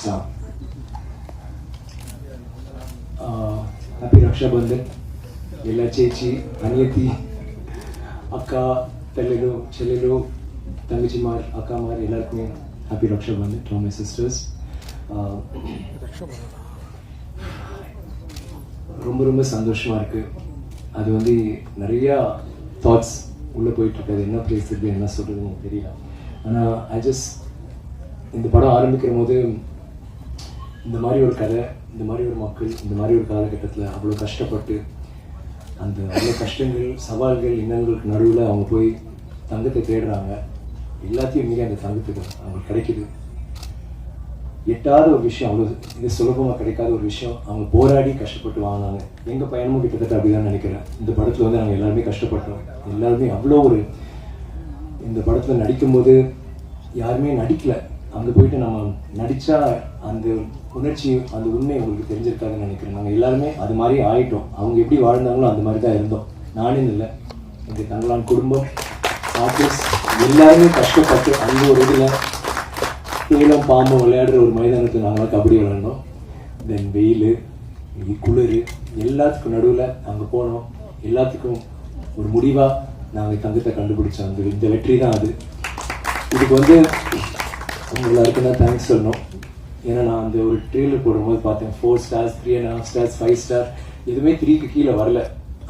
Islam. Happy Rakshabandhan ఇలా చేచి అనియతి అక్క తల్లిలు చెల్లెలు தங்கச்சிமார் அக்காமார் எல்லாருக்குமே happy Rakshabandhan to my sisters ரொம்ப ரொம்ப சந்தோஷமா இருக்கு அது வந்து நிறையா தாட்ஸ் உள்ளே போயிட்டு இருக்கு அது என்ன பிளேஸ் இருக்கு என்ன சொல்றதுன்னு எனக்கு தெரியல ஆனால் ஐ ஜஸ்ட் இந்த படம் ஆரம்பிக்கிற போது இந்த மாதிரி ஒரு கதை இந்த மாதிரி ஒரு மக்கள் இந்த மாதிரி ஒரு காலகட்டத்தில் அவ்வளோ கஷ்டப்பட்டு அந்த அவ்வளோ கஷ்டங்கள் சவால்கள் இன்னங்களுக்கு நடுவில் அவங்க போய் தங்கத்தை தேடுறாங்க. எல்லாத்தையும் மீறி அந்த தங்கத்துக்கு அவங்களுக்கு கிடைக்குது. எட்டாத ஒரு விஷயம் அவ்வளோ இது சுலபமாக கிடைக்காத ஒரு விஷயம். அவங்க போராடி கஷ்டப்பட்டு வாங்கினாங்க எங்கள் பயணமும் கிட்டத்தட்ட அப்படிதான் நினைக்கிறேன். இந்த படத்தில் வந்து நாங்கள் எல்லாருமே கஷ்டப்பட்டோம். எல்லாருமே அவ்வளோ ஒரு இந்த படத்தில் நடிக்கும்போது யாருமே நடிக்கலை. அங்கே போயிட்டு நம்ம நடித்தா அந்த உணர்ச்சி அந்த உண்மை உங்களுக்கு தெரிஞ்சிருக்காதுன்னு நினைக்கிறேன். நாங்கள் எல்லாருமே அது மாதிரி ஆயிட்டோம். அவங்க எப்படி வாழ்ந்தாங்களோ அந்த மாதிரி தான் இருந்தோம். நானே இல்லை எங்கள் தங்களான் குடும்பம் ஆஃபீஸ் எல்லாருமே கஷ்டப்பட்டு அந்த ஒரு இதில் தேலம் பாம்பு விளையாடுற ஒரு மைதானத்துக்கு நாங்கள் கபடி விளையாண்டோம். தென் வெயில் குளிர் எல்லாத்துக்கும் நடுவில் அங்கே போனோம். எல்லாத்துக்கும் ஒரு முடிவாக நாங்கள் தங்கத்தை கண்டுபிடிச்சோம். அந்த இந்த வெற்றி தான் அது. இதுக்கு வந்து உங்க எல்லாருக்கும் தான் தேங்க்ஸ் சொல்லணும். ஏன்னா நான் அந்த ஒரு ட்ரெயிலர் போடும்போது பார்த்தேன் four stars three and half stars five star எதுவுமே த்ரீக்கு கீழே வரல.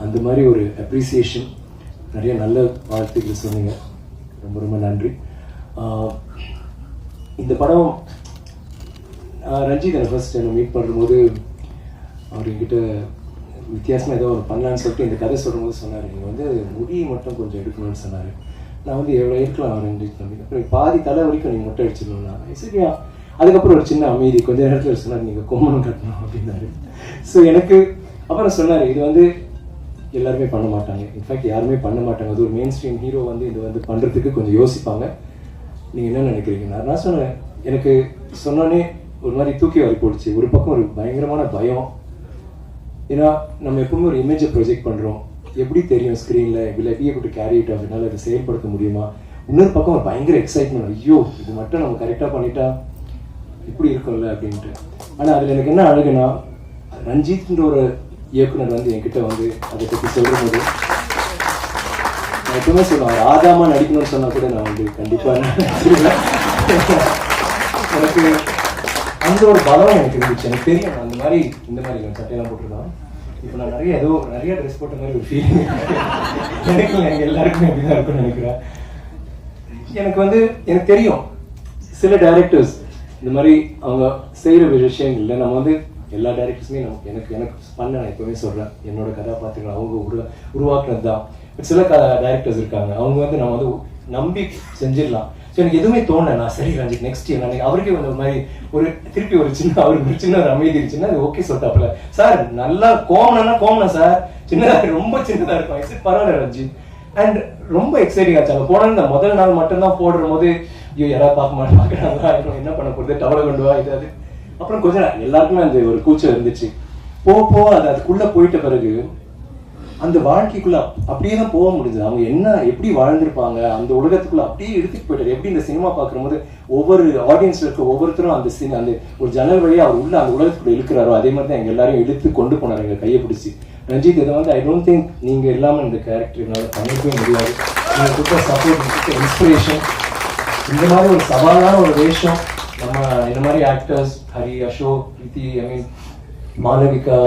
அந்த மாதிரி ஒரு அப்ரிசியேஷன் நிறைய நல்ல வாழ்த்துக்கள் சொன்னீங்க. ரொம்ப ரொம்ப நன்றி. இந்த படம் ரஞ்சித் என்னை ஃபர்ஸ்ட் என்னை மீட் பண்ணும்போது அவர் என்கிட்ட வித்தியாசமாக ஏதோ ஒன்று பண்ணலான்னு சொல்லிட்டு இந்த கதை சொல்லும்போது சொன்னார். நீங்கள் வந்து முடி மட்டும் கொஞ்சம் எடுக்கணும்னு சொன்னார். நான் வந்து எவ்வளோ இருக்கலாம் ரஞ்சித் தம்பி அப்புறம் பாதி தலை வரைக்கும் நீங்கள் மொட்டை அடிச்சிடணும் சரியா? அதுக்கப்புறம் ஒரு சின்ன அமைதி. கொஞ்ச நேரத்தில் சொன்னார் நீங்கள் கோமணம் கட்டணும் அப்படின்னாரு. ஸோ எனக்கு அப்புறம் சொன்னார் இது வந்து எல்லாருமே பண்ண மாட்டாங்க. இன்ஃபேக்ட் யாருமே பண்ண மாட்டாங்க. அது ஒரு மெயின் ஸ்ட்ரீம் ஹீரோ வந்து இது வந்து பண்ணுறதுக்கு கொஞ்சம் யோசிப்பாங்க. நீங்கள் என்ன நினைக்கிறீங்கன்னா? நான் சொன்னேன் எனக்கு சொன்னோன்னே ஒரு மாதிரி தூக்கி வாரி போடுச்சு. ஒரு பக்கம் ஒரு பயங்கரமான பயம். ஏன்னா நம்ம எப்பவுமே ஒரு இமேஜை ப்ரொஜெக்ட் பண்ணுறோம் எப்படி தெரியும் ஸ்க்ரீனில் இல்லை எப்படி டு கேரி இட் அப்படின்னால அதை செயல்படுத்த முடியுமா? இன்னொரு பக்கம் ஒரு பயங்கர எக்ஸைட்மெண்ட் ஐயோ இது மட்டும் நம்ம கரெக்டாக பண்ணிட்டா இப்படி இருக்கும்ல அப்படின்ட்டு. ஆனால் அதில் எனக்கு என்ன அழகுனா ரஞ்சித்ன்ற ஒரு இயக்குனர் வந்து என்கிட்ட வந்து அதை பற்றி சொல்லும்போது நான் எப்பவுமே சொல்லுவேன் ராதாமா ஆதாமா நடிக்கணும்னு சொன்னால் கூட நான் வந்து கண்டிப்பாக எனக்கு அந்த ஒரு பலம் எனக்கு இருந்துச்சு. எனக்கு தெரியும் அந்த மாதிரி இந்த மாதிரி நான் சட்டையெல்லாம் போட்டிருக்கான் இப்போ நான் நிறைய ஏதோ நிறைய ட்ரெஸ் போட்ட மாதிரி ஒரு ஃபீலிங் எனக்கு இல்லை, எல்லாருக்குமே அப்படிதான் இருக்கும்னு நினைக்கிறேன். எனக்கு வந்து எனக்கு தெரியும் சில டைரக்டர்ஸ் இந்த மாதிரி அவங்க செய்கிற விஷயங்கள்ல நம்ம வந்து எல்லா டேரக்டர்ஸுமே நம்ம எனக்கு எனக்கு பண்ண நான் எப்பவுமே சொல்கிறேன் என்னோட கதாபாத்திரங்கள் அவங்க உருவா உருவாக்குறது தான் சில சில டைரக்டர்ஸ் இருக்காங்க. அவங்க வந்து நம்ம வந்து நம்பி செஞ்சிடலாம். ஸோ எனக்கு எதுவுமே தோணல. நான் சரி ரஞ்சித் நெக்ஸ்ட் இயர் நான் அவருக்கே வந்து மாதிரி ஒரு திருப்பி ஒரு சின்ன அவருக்கு ஒரு சின்ன ஒரு அமைதி இருந்துச்சுன்னா அது ஓகே சொல்லிட்டாப்புல. சார் நல்லா கோமனா கோமனா சார் சின்னதாக ரொம்ப சின்னதாக இருக்கும். சரி பரவாயில்ல ரஞ்சித். அண்ட் ரொம்ப எக்ஸைட்டிங் ஆச்சு. அங்கே போன இந்த முதல் நாள் மட்டும்தான் போடுற போது ஐயோ யாராவது பார்க்க மாட்டேன் என்ன பண்ண போகிறது டவலை கொண்டு வா இது அது. அப்புறம் கொஞ்சம் நேரம் எல்லாருக்குமே அந்த ஒரு கூச்சம் இருந்துச்சு. போக போக அது அதுக்குள்ளே போயிட்ட பிறகு அந்த வாழ்க்கைக்குள்ள அப்படியே தான் போக முடிஞ்சது. அவங்க என்ன எப்படி வாழ்ந்திருப்பாங்க? அந்த உலகத்துக்குள்ள அப்படியே எடுத்துட்டு போயிட்டாரு. எப்படி இந்த சினிமா பார்க்கும்போது ஒவ்வொரு ஆடியன்ஸ்ல இருக்க ஒவ்வொருத்தரும் அந்த சினி அந்த ஒரு ஜன்னல் வழியாக அவர் உள்ள அந்த உலகத்துக்குள்ள இழுக்கிறாரோ அதே மாதிரி தான் எங்க எல்லாரையும் இழுத்து கொண்டு போனாரு. எங்க கையை பிடிச்சி. ரஞ்சித் இதை வந்து ஐ டோன்ட் திங்க் நீங்க இல்லாம இந்த கேரக்டர் என்னால பண்ணிக்கவே முடியாது. நீங்க கொடுத்த சப்போர்ட் இன்ஸ்பிரேஷன் இந்த மாதிரி ஒரு சவாலான ஒரு வேஷம் நம்ம இந்த மாதிரி actors Hari Ashok Preethi I mean Malavika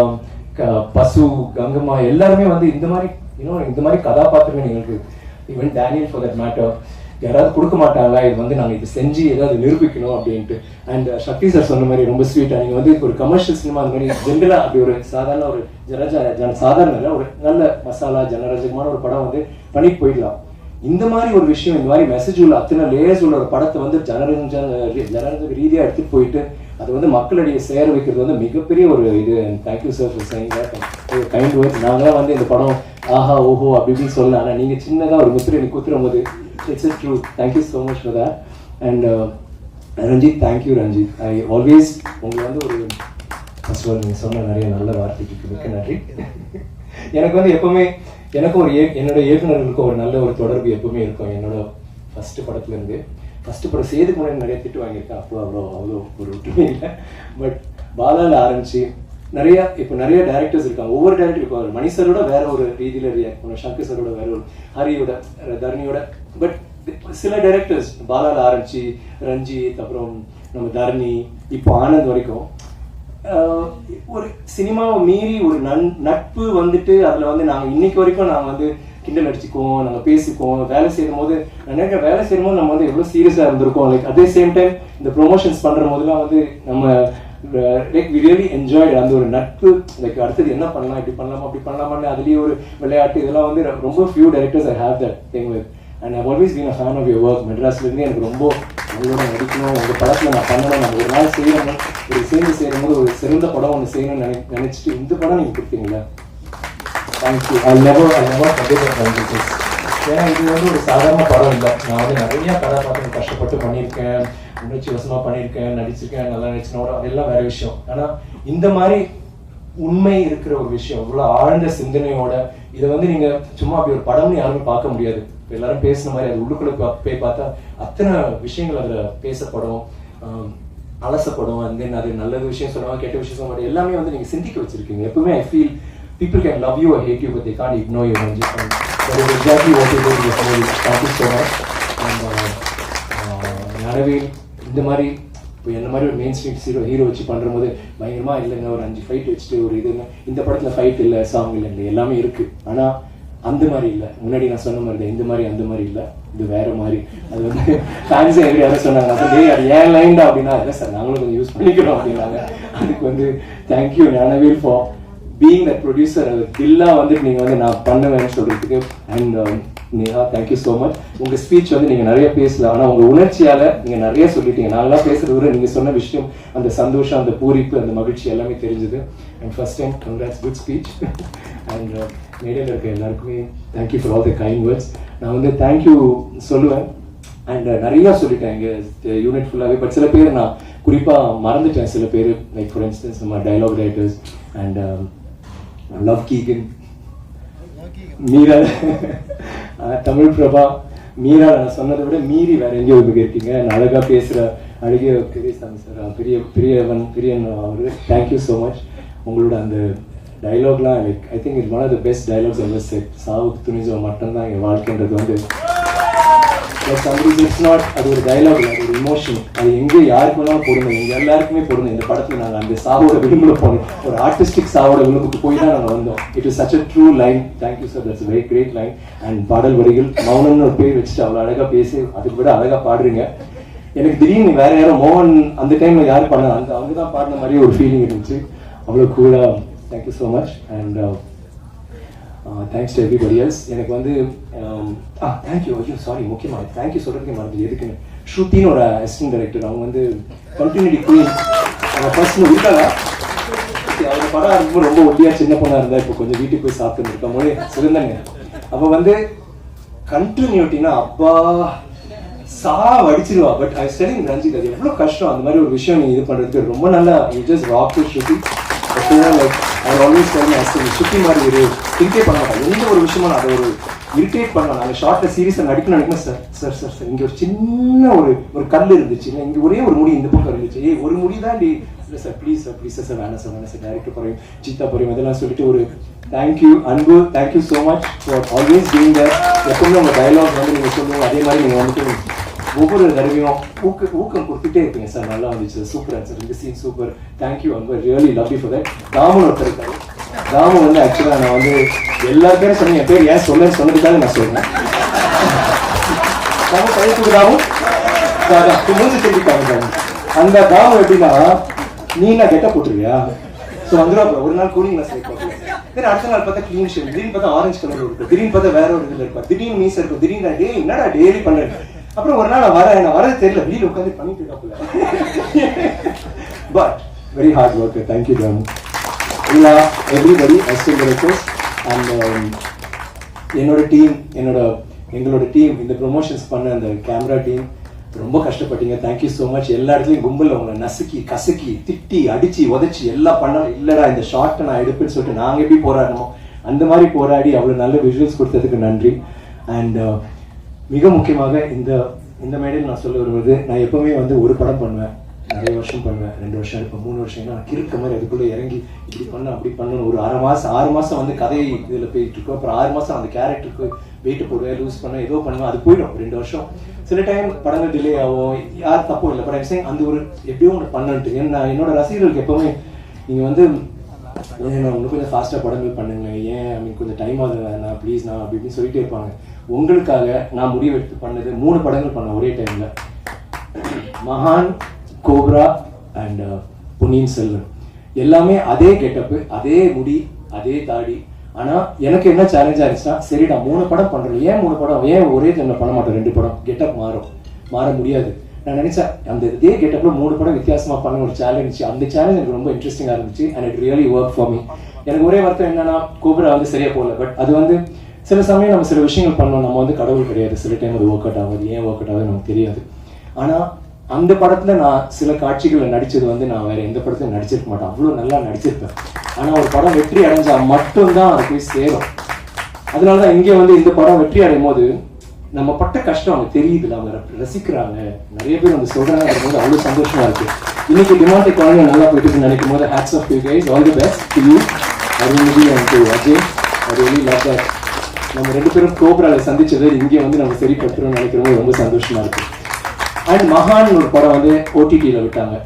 க- பசு கங்கம்மா எல்லாருமே வந்து இந்த மாதிரி இன்னும் இந்த மாதிரி கதாபாத்திரங்கள் எங்களுக்கு even Daniel for that matter யாராவது கொடுக்க மாட்டாங்களா? இது வந்து நாங்கள் இது செஞ்சு ஏதாவது நிரூபிக்கணும் அப்படின்ட்டு. அண்ட் uh, சக்தி சார் சொன்ன மாதிரி ரொம்ப ஸ்வீட்டாக நீங்கள் வந்து ஒரு கமர்ஷியல் சினிமா அந்த மாதிரி ஜென்ரலாக அப்படி ஒரு சாதாரண ஒரு ஜனஜ ஜன சாதாரண இல்லை ஒரு நல்ல மசாலா ஜனரஞ்சகமான ஒரு படம் வந்து பண்ணி போயிடலாம். இந்த மாதிரி ஒரு விஷயம் இந்த மாதிரி மெசேஜ் உள்ள அத்தனை லேயர்ஸ் உள்ள ஒரு படத்தை வந்து ஜனரஞ்சன ஜனரஞ்சக ரீதியாக எடுத்துட்டு போயிட்டு அது வந்து மக்களிடையே சேர வைக்கிறது வந்து மிகப்பெரிய ஒரு இது. Thank you sir for saying kind word நாங்களாம் வந்து இந்த படம் ஆஹா ஓஹோ அப்படி இப்படின்னு சொல்லலாம் ஆனால் நீங்கள் சின்னதாக ஒரு முத்திரை நீ குத்துரும் போது it's is true thank you so much for that and Ranjith thank you Ranjith. I always உங்களை வந்து ஒரு ஃபர்ஸ்ட் ஆல் நீங்கள் சொன்ன நிறைய நல்ல வார்த்தைக்கு மிக்க நன்றி. எனக்கு வந்து எப்பவுமே எனக்கும் ஒரு ஏ என்னோட இயக்குநர்களுக்கும் ஒரு நல்ல ஒரு தொடர்பு எப்பவுமே இருக்கும். என்னோட ஃபர்ஸ்ட் படத்துலேருந்து. ஃபஸ்ட்டு படம் சேதுக்கு முன்னாடி நிறைய திட்டு வாங்கியிருக்கேன். அப்போ அவ்வளோ அவ்வளோ ஒரு ஒற்றுமை இல்லை. பட் பாலால ஆரம்பிச்சு நிறைய இப்போ நிறைய டேரக்டர்ஸ் இருக்காங்க. ஒவ்வொரு டேரக்டர் இப்போ மணி சாரோட வேற ஒரு ரீதியில ரியாக்ட் பண்ணும் சங்கர் சரோட வேற ஒரு ஹரியோட தரணியோட. பட் சில டேரக்டர்ஸ் பாலால ஆரம்பிச்சு ரஞ்சித் அப்புறம் நம்ம தரணி இப்போ ஆனந்த் வரைக்கும் ஆஹ் ஒரு சினிமாவை மீறி ஒரு நன் நட்பு வந்துட்டு அதில் வந்து நாங்கள் இன்னைக்கு வரைக்கும் நாங்கள் வந்து கிண்டல் அடிச்சுக்குவோம் நாங்கள் பேசிக்குவோம் வேலை செய்யும் போது நான் வேலை செய்யும் போது நம்ம வந்து எவ்வளவு சீரியஸாக இருந்திருக்கோம். லைக் அதே சேம் டைம் இந்த ப்ரொமோஷன்ஸ் பண்ற போதெல்லாம் வந்து நம்ம லைக் வி ரியலி என்ஜாய் அந்த ஒரு நட்பு லைக் அடுத்தது என்ன பண்ணலாம் இப்படி பண்ணலாமா அப்படி பண்ணலாமான்னு அதுலேயே ஒரு விளையாட்டு இதெல்லாம் வந்து ரொம்ப few directors I have that thing with and I always been a fan of your work மெட்ராஸ்லேருந்து எனக்கு ரொம்ப உங்களோட நடிக்கணும் உங்கள் படத்தில் நான் பண்ணணும் நம்ம ஒரு நாள் செய்யணும் ஒரு சேர்ந்து செய்யும்போது ஒரு சிறந்த படம் ஒன்று செய்யணும்னு நினை நினச்சிட்டு இந்த படம் நீங்கள் கொடுத்தீங்களா thank you I never I never கண்டிப்பாக ஏன்னா இது வந்து ஒரு சாதாரண படம் இல்லை. நான் வந்து நிறைய கதாபாத்திரம் கஷ்டப்பட்டு பண்ணியிருக்கேன். உணர்ச்சி வசமா பண்ணியிருக்கேன் நடிச்சிருக்கேன் நல்லா நடிச்சினோட அதெல்லாம் வேற விஷயம். ஆனா இந்த மாதிரி உண்மை இருக்கிற ஒரு விஷயம் இவ்வளவு ஆழ்ந்த சிந்தனையோட இதை வந்து நீங்க சும்மா அப்படி ஒரு படம்னு யாருமே பார்க்க முடியாது. இப்போ எல்லாரும் பேசின மாதிரி அது உள்ளுக்குள்ள போய் பார்த்தா அத்தனை விஷயங்கள் அதுல பேசப்படும் அலசப்படும் அண்ட் தென் அது நல்ல விஷயம் சொல்லுவாங்க கெட்ட விஷயம் சொல்லுவாங்க எல்லாமே வந்து நீங்க சிந்திக்க வச்சிருக்கீங்க. எப்பவுமே I feel people can love you hate you you, but they can't ignore you. And uh, uh, இந்த மாதிரி இப்போ என்ன மாதிரி ஒரு மெயின் ஸ்ட்ரீட் ஹீரோ ஹீரோ வச்சு பண்ணுற போது பயங்கரமாக இல்லைங்க ஒரு அஞ்சு ஃபைட் வச்சுட்டு ஒரு இதுங்க இந்த படத்தில் ஃபைட் இல்லை சாங் இல்லைங்க எல்லாமே இருக்குது ஆனால் அந்த மாதிரி இல்லை. முன்னாடி நான் சொன்ன மாதிரி இந்த மாதிரி அந்த மாதிரி இல்லை. இது வேற மாதிரி. அது வந்து ஃபேன்ஸ் எங்க யாரும் சொன்னாங்க? டேய் அது ஏன் லைன்டா அப்படின்னா இல்லை சார் நாங்களும் கொஞ்சம் யூஸ் பண்ணிக்கிறோம் அப்படின்னாங்க. அதுக்கு வந்து thank you Gnanavel for being that producer அது தில்லாக வந்துட்டு நீங்கள் வந்து நான் பண்ணுவேன்னு சொல்கிறதுக்கு and Neha thank you so much உங்க ஸ்பீச் வந்து நீங்க நிறைய பேசல. ஆனா உங்க உணர்ச்சியால நீங்க நிறைய சொல்லிட்டீங்க. நான்லாம் பேசுறத விட நீங்க சொன்ன விஷயம் அந்த சந்தோஷம் அந்த பூரிப்பு அந்த மகிழ்ச்சி எல்லாமே தெரிஞ்சது. And first time congrats good speech and மேடையில் இருக்க எல்லாருக்குமே thank you for all the kind words நான் வந்து தேங்க்யூ சொல்லுவேன். அண்ட் நிறைய சொல்லிட்டேன் இங்கே யூனிட் ஃபுல்லாகவே பட் சில பேர் நான் குறிப்பாக மறந்துட்டேன். சில பேர் லைக் ஃபார் இன்ஸ்டன்ஸ் நம்ம டைலாக் ரைட்டர்ஸ் அண்ட் லவ் கீகன் மீரா தமிழ் பிரபா மீரா நான் சொன்னதை விட மீறி வேற எங்கேயோ மிக இருக்கீங்க நான் அழகா பேசுற அழகிய பெரியசாமி சார் பெரிய பிரியவன் பிரியன் அவரு. தேங்க்யூ ஸோ மச் உங்களோட அந்த டைலாக்லாம் like I think it one of the best dialogues ever said சாவுக்கு துணிஞ்சவன் மட்டும்தான் என் வாழ்க்கைன்றது வந்து Like somebody இட்ஸ் நாட் அது ஒரு டைலாக் இல்லை அது ஒரு இமோஷன் அது எங்கே யாருக்கு வேணாலும் பொருந்தும் எங்கள் எல்லாருக்குமே பொருந்தும் இந்த படத்தில் நாங்கள் அந்த சாவோட விளிம்பில் போனோம். ஒரு ஆர்டிஸ்டிக் சாவோட விளிம்புக்கு போய் தான் நாங்கள் வந்தோம். It is such a true line thank you sir that's very great line and பாடல் வரிகள் மௌனம்னு ஒரு பேர் வச்சுட்டு அவ்வளோ அழகாக பேசி அதுக்கு விட அழகாக பாடுறீங்க. எனக்கு திடீர்னு வேற யாரும் மோகன் அந்த டைம்ல யார் பண்ண அந்த அவங்க தான் பாடின மாதிரி ஒரு ஃபீலிங் இருந்துச்சு. அவ்வளோ கூலா thank you so much and thanks to everybody else எனக்கு வந்து um, ah, ஆ தேங்க்யூ ஐயோ சாரி முக்கியமாக தேங்க்யூ சொல்கிறதுக்கு மறந்து எதுக்குன்னு? ஸ்ருத்தின்னு ஒரு அசிஸ்டன்ட் டைரக்டர் அவங்க வந்து கண்டினியூட்டி குயின் அவங்க ஃபர்ஸ்ட் இருக்காங்க. அவங்க படம் இருக்கும்போது ரொம்ப ஒட்டியாக சின்ன பொண்ணாக இருந்தால் இப்போ கொஞ்சம் வீட்டுக்கு போய் சாப்பிட்டு இருக்கோம் போது சிறந்தங்க அப்போ வந்து கண்டினியூட்டினா அப்பா சா வடிச்சிருவா பட் ஐ ஸ்டெலிங் ரஞ்சித் அது எவ்வளோ கஷ்டம். அந்த மாதிரி ஒரு விஷயம் நீ இது பண்ணுறதுக்கு ரொம்ப நல்லா. You just rock to shooting like I always tell me அஸ்ட் சுத்தி மாதிரி ஒரு இரிட்டேட் பண்ண மாட்டேன் எந்த ஒரு விஷயமா நான் அதை ஒரு இரிட்டேட் பண்ணலாம் நாங்கள் ஷார்ட்ல சீரியஸாக நடிக்கணும் நினைக்கணும் சார் சார் சார் சார் இங்கே ஒரு சின்ன ஒரு ஒரு கல் இருந்துச்சு. இங்கே ஒரே ஒரு முடி இந்த பக்கம் இருந்துச்சு. ஏ ஒரு முடி தான் இல்லை sir please sir please sir வேணாம் சார் வேணாம் சார் டேரக்டர் போறேன் சித்தா போறேன் இதெல்லாம் சொல்லிட்டு ஒரு thank you Anbu thank you so much for always being தர் எப்பவுமே உங்கள் டைலாக் வந்து நீங்கள் சொல்லுவோம் அதே மாதிரி நீங்கள் வந்துட்டு ஒவ்வொரு தடவையும் ஊக்க ஊக்கம் கொடுத்துட்டே இருப்பீங்க சார் நல்லா வந்துச்சு சூப்பராக சார் இந்த scene super thank you Anbu really love you for that Thaman ஒருத்தர் இருக்காரு தாமு வந்து ஆக்சுவலாக நான் வந்து எல்லா பேரும் சொன்னேன் என் பேர் ஏன் சொல்ல சொன்னதுக்காக நான் சொல்கிறேன் தாமு கைத்துக்கு தாமு அதான், மூஞ்சி திருப்பிட்டாங்க அந்த தாமு எப்படின்னா நீ என்ன கெட்ட போட்டுருவியா ஸோ வந்துடும் ஒரு நாள் கூலிங் கிளாஸ் வைப்போம் தென் அடுத்த நாள் பார்த்தா க்ளீன் ஷேவ் திடீர்னு பார்த்தா ஆரஞ்சு கலர் இருக்கும் திடீர்னு பார்த்தா வேற ஒரு இதில் இருப்பா திடீர்னு மீசை இருக்கும் திடீர்னு டே என்னடா டெய்லி பண்ணுறேன் அப்புறம் ஒரு நாள் வர வரேன். நான் வரது தெரியல. வெளியில் உட்காந்து பண்ணிட்டு இருக்காப்புல but very hard work thank you Thamu இல்ல எவ்ரிபடி அஸ்டிங் டைரக்டர்ஸ் அண்ட் என்னோட டீம் என்னோட எங்களோட டீம் இந்த ப்ரொமோஷன்ஸ் பண்ண அந்த கேமரா டீம் ரொம்ப கஷ்டப்பட்டீங்க. தேங்க்யூ ஸோ மச் எல்லா இடத்துலையும் கும்பலில் உங்களை நசுக்கி கசக்கி திட்டி அடிச்சு உதைச்சி எல்லாம் பண்ண இல்லடா இந்த ஷார்ட்டை நான் எடுப்பேன்னு சொல்லிட்டு நாங்கள் எப்படி போராடணும் அந்த மாதிரி போராடி அவ்வளோ நல்ல விஷுவல்ஸ் கொடுத்ததுக்கு நன்றி. அண்ட் மிக முக்கியமாக இந்த இந்த மேடையில் நான் சொல்ல வருவது நான் எப்பவுமே வந்து ஒரு படம் பண்ணுவேன் நிறைய வருஷம் பண்ணுவேன் ரெண்டு வருஷம் இப்போ மூணு வருஷம். ஏன்னா நான் கிறுக்க மாதிரி அதுக்குள்ளே இறங்கி இப்படி பண்ண அப்படி பண்ணணும் ஒரு அரை மாதம் ஆறு மாதம் வந்து கதை இதில் போயிட்டு இருக்கோம். அப்புறம் ஆறு மாதம் அந்த கேரக்டருக்கு வெயிட் போடுவேன் லூஸ் பண்ணுவேன் ஏதோ பண்ணுவேன் அது போயிடும் ரெண்டு வருஷம். சில டைம் படங்கள் டிலே ஆகும் யார் தப்பும் இல்லை பட் ஐம் அந்த ஒரு எப்படியோ ஒன்று பண்ணன்ட்டு ஏன்னா நான் என்னோட ரசிகர்களுக்கு எப்பவுமே நீங்கள் வந்து ஏன் நான் இன்னும் கொஞ்சம் ஃபாஸ்ட்டாக படங்கள் பண்ணுங்களேன் ஏன் ஐ மீன் கொஞ்சம் டைம் ஆகுது நான் ப்ளீஸ் நான் அப்படி இப்படின்னு சொல்லிட்டே இருப்பாங்க. உங்களுக்காக நான் முடிவெடுத்து பண்ணது மூணு படங்கள் பண்ணேன் ஒரே டைமில் மகான் Cobra and uh, Ponniyin Selvan. எல்லாமே அதே கெட்டப்பு அதே முடி அதே தாடி. ஆனா எனக்கு என்ன சேலஞ்சாக இருந்துச்சுன்னா சரிடா மூணு படம் பண்ணுறேன் ஏன் மூணு படம்? ஏன் ஒரே டைம்ல பண்ண மாட்டோம் ரெண்டு படம். கெட்டப் மாறும். மாற முடியாது. நான் நினைச்சேன் அந்த இதே கெட்டப்ல மூணு படம் வித்தியாசமா பண்ண ஒரு சேலஞ்ச் அந்த சேலஞ்ச் எனக்கு ரொம்ப இன்ட்ரெஸ்டிங்கா இருந்துச்சு and it really work for me எனக்கு ஒரே வருத்தம் என்னன்னா கோபுரா வந்து சரியா போகல. பட் அது வந்து சில சமயம் நம்ம சில விஷயங்கள் பண்ணோம். நம்ம வந்து கடவுள் கிடையாது. சில டைம் அது ஒர்க் அவுட் ஆகுது. ஏன் ஒர்க் அவுட் ஆகுது நமக்கு தெரியாது. ஆனா அந்த படத்துல நான் சில காட்சிகளை நடிச்சது வந்து நான் வேற எந்த படத்துலையும் நடிச்சிருக்க மாட்டேன். அவ்வளவு நல்லா நடிச்சிருப்பேன். ஆனா ஒரு படம் வெற்றி அடைஞ்சா மட்டும்தான் அது போய் சேரும். அதனாலதான் இங்க வந்து இந்த படம் வெற்றி அடையும் போது நம்ம பட்ட கஷ்டம் அவங்க தெரியுதுல அவங்க ரசிக்கிறாங்க. நிறைய பேர் வந்து சொல்றாங்க போது அவ்வளவு சந்தோஷமா இருக்கு. இன்னைக்கு டிமாண்ட் குழந்தை நல்லா போயிட்டு நினைக்கும் போது hats off you guys all the best to you Arunmathi and to Ajay. I really love that நம்ம ரெண்டு பேரும் கோபுரால சந்திச்சது இங்கே வந்து நம்ம சரிப்படுத்துறோம்னு நினைக்கிறவங்க ரொம்ப சந்தோஷமா இருக்கு. அண்ட் மகான் ஒரு படம் வந்து ஓடிடியில் விட்டாங்க.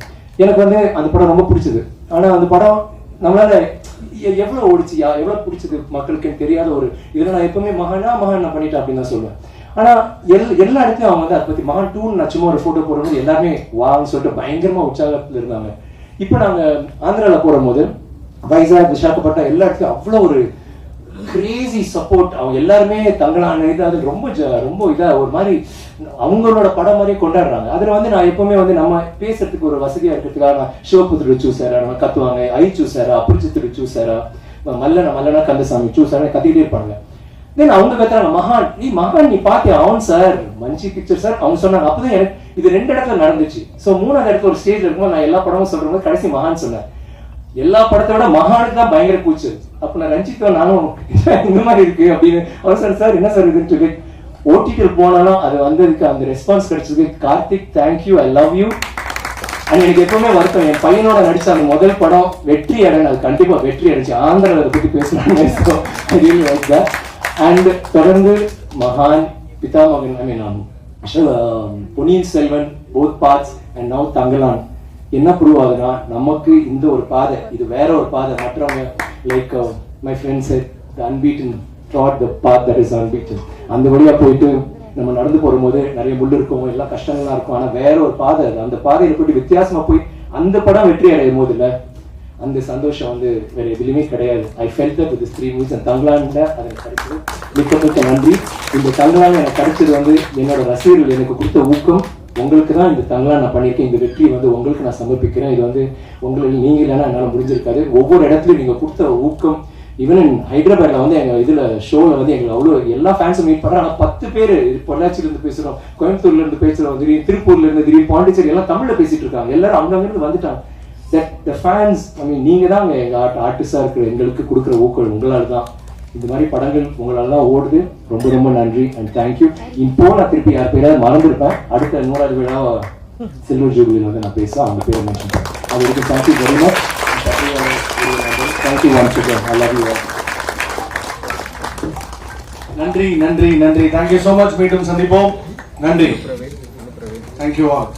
எனக்கு வந்து அந்த படம் ரொம்ப பிடிச்சது. ஆனால் அந்த படம் நம்மளால எவ்வளோ ஓடிச்சு ஓடிச்சியா எவ்வளோ பிடிச்சது மக்களுக்கு தெரியாத ஒரு இதில் நான் எப்பவுமே மகானா மகான் நான் பண்ணிட்டேன் அப்படின்னு தான் சொல்லுவேன் ஆனா எல் எல்லா இடத்துலயும் அவங்க வந்து அதை பத்தி மகன் டூ நான் சும்மா ஒரு போட்டோ போடும்போது எல்லாருமே வான்னு சொல்லிட்டு பயங்கரமா உற்சாகத்துல இருந்தாங்க. இப்போ நாங்க ஆந்திரால போடும்போது வைசாக் விசாகப்பட்டினம் எல்லா இடத்துலயும் அவ்வளவு ஒரு கிரேசி சப்போர்ட் அவங்க எல்லாருமே தங்களான இது அது ரொம்ப ஜ- ரொம்ப இதா ஒரு மாதிரி அவங்களோட படம் மாதிரியே கொண்டாடுறாங்க. அதுல வந்து நான் எப்பவுமே வந்து நம்ம பேசுறதுக்கு ஒரு வசதியா இருக்கிறதுக்காக நான் சிவபுத்திர சூசாரா நம்ம கத்துவாங்க. ஐ சூசாரா அபரிச்சித்திர சூசாரா மல்லன மல்லனா கந்தசாமி சூசாரா கத்திக்கிட்டே இருப்பாங்க தென் அவங்க கத்துறாங்க மகான் நீ மகான் நீ பாத்தியா? அவன் சார் மஞ்சி பிக்சர் சார் அவங்க சொன்னாங்க அப்பதான் எனக்கு இது ரெண்டு இடத்துல நடந்துச்சு. சோ மூணாவது இடத்துல ஒரு ஸ்டேஜ் இருக்கும்போது நான் எல்லா படமும் சொல்றேன் கடைசி மகான் சொன்னேன் எல்லா படத்தை விட மகானுக்கு தான் பயங்கர பூச்சு. அப்ப நான் ரஞ்சித்தோ நானும் இந்த மாதிரி இருக்கு அப்படின்னு. அவர் சார் சார் என்ன சார் இதுன்னு சொல்லி ஓடிடியில் போனாலும் அது வந்ததுக்கு அந்த ரெஸ்பான்ஸ் கிடைச்சதுக்கு Karthik thank you I love you and எனக்கு எப்பவுமே வருத்தம் என் பையனோட நடிச்ச அந்த முதல் படம் வெற்றி அடைன்னு அது கண்டிப்பா வெற்றி அடைச்சு ஆந்திராவில் அதை பத்தி பேசலாம்னு அண்ட் தொடர்ந்து மகான் Pithamagan I mean um, um, Ponniyin Selvan both parts and now Thangalaan. என்ன ப்ரூவ் ஆகுதுன்னா நமக்கு இந்த ஒரு பாதை இது வேற ஒரு பாதை மற்றவங்க like my friends unbeaten trod the path that is unbeaten அந்த வழியா போயிட்டு நம்ம நடந்து போகும்போது நிறைய முள் இருக்கும் எல்லாம் கஷ்டங்கள்லாம் இருக்கும். ஆனால் வேற ஒரு பாதை அது அந்த பாதையில் போயிட்டு வித்தியாசமாக போய் அந்த படம் வெற்றி அடையும் போது இல்லை அந்த சந்தோஷம் வந்து வேற எதுலையுமே கிடையாது. I felt with three movies and தங்கலான்ல அது கிடைச்சது மிக்க மிக்க நன்றி. இந்த தங்களால் எனக்கு கிடைச்சது வந்து என்னோட ரசிகர்கள் எனக்கு கொடுத்த ஊக்கம். உங்களுக்கு தான் இந்த தங்கலான் நான் பண்ணியிருக்கேன் இந்த வெற்றி வந்து உங்களுக்கு நான் சமர்ப்பிக்கிறேன். இது வந்து உங்களுக்கு நீங்கள் இல்லைன்னா என்னால் முடிஞ்சிருக்காது. ஒவ்வொரு இடத்துலையும் நீங்கள் கொடுத்த ஊக்கம் ஈவன் ஹைதராபாத்ல வந்து எங்க இதுல ஷோல வந்து எங்களுக்கு அவ்வளோ எல்லா ஃபேன்ஸும் மீட் பண்றாங்க. பத்து பேர் பொள்ளாச்சியில இருந்து பேசுறோம் கோயம்புத்தூர்ல இருந்து பேசுறோம் திடீர்னு திருப்பூர்ல இருந்து பாண்டிச்சேரி எல்லாம் தமிழ்ல பேசிட்டு இருக்காங்க. எல்லாரும் அங்கங்கிருந்து வந்துட்டாங்க. தட் த ஃபேன்ஸ் ஐ மீன் நீங்க தான் எங்கள் எங்க ஆர்ட் ஆர்டிஸ்டா இருக்கிற எங்களுக்கு கொடுக்குற ஊக்கம் உங்களால் தான். இந்த மாதிரி படங்கள் உங்களால தான் ஓடுது. ரொம்ப ரொம்ப நன்றி அண்ட் தேங்க்யூ இப்போ நான் திருப்பி யார் பேராவது மறந்துருப்பேன். அடுத்த நூறாவது விழா சில்வர் ஜூபிலியில் வந்து நான் பேச அவங்க பேரை மென்ஷன் அது வரைக்கும் thank you very much thank you once again I love you நன்றி நன்றி நன்றி. தேங்க்யூ ஸோ மச் மீண்டும் சந்திப்போம். நன்றி. Thank you all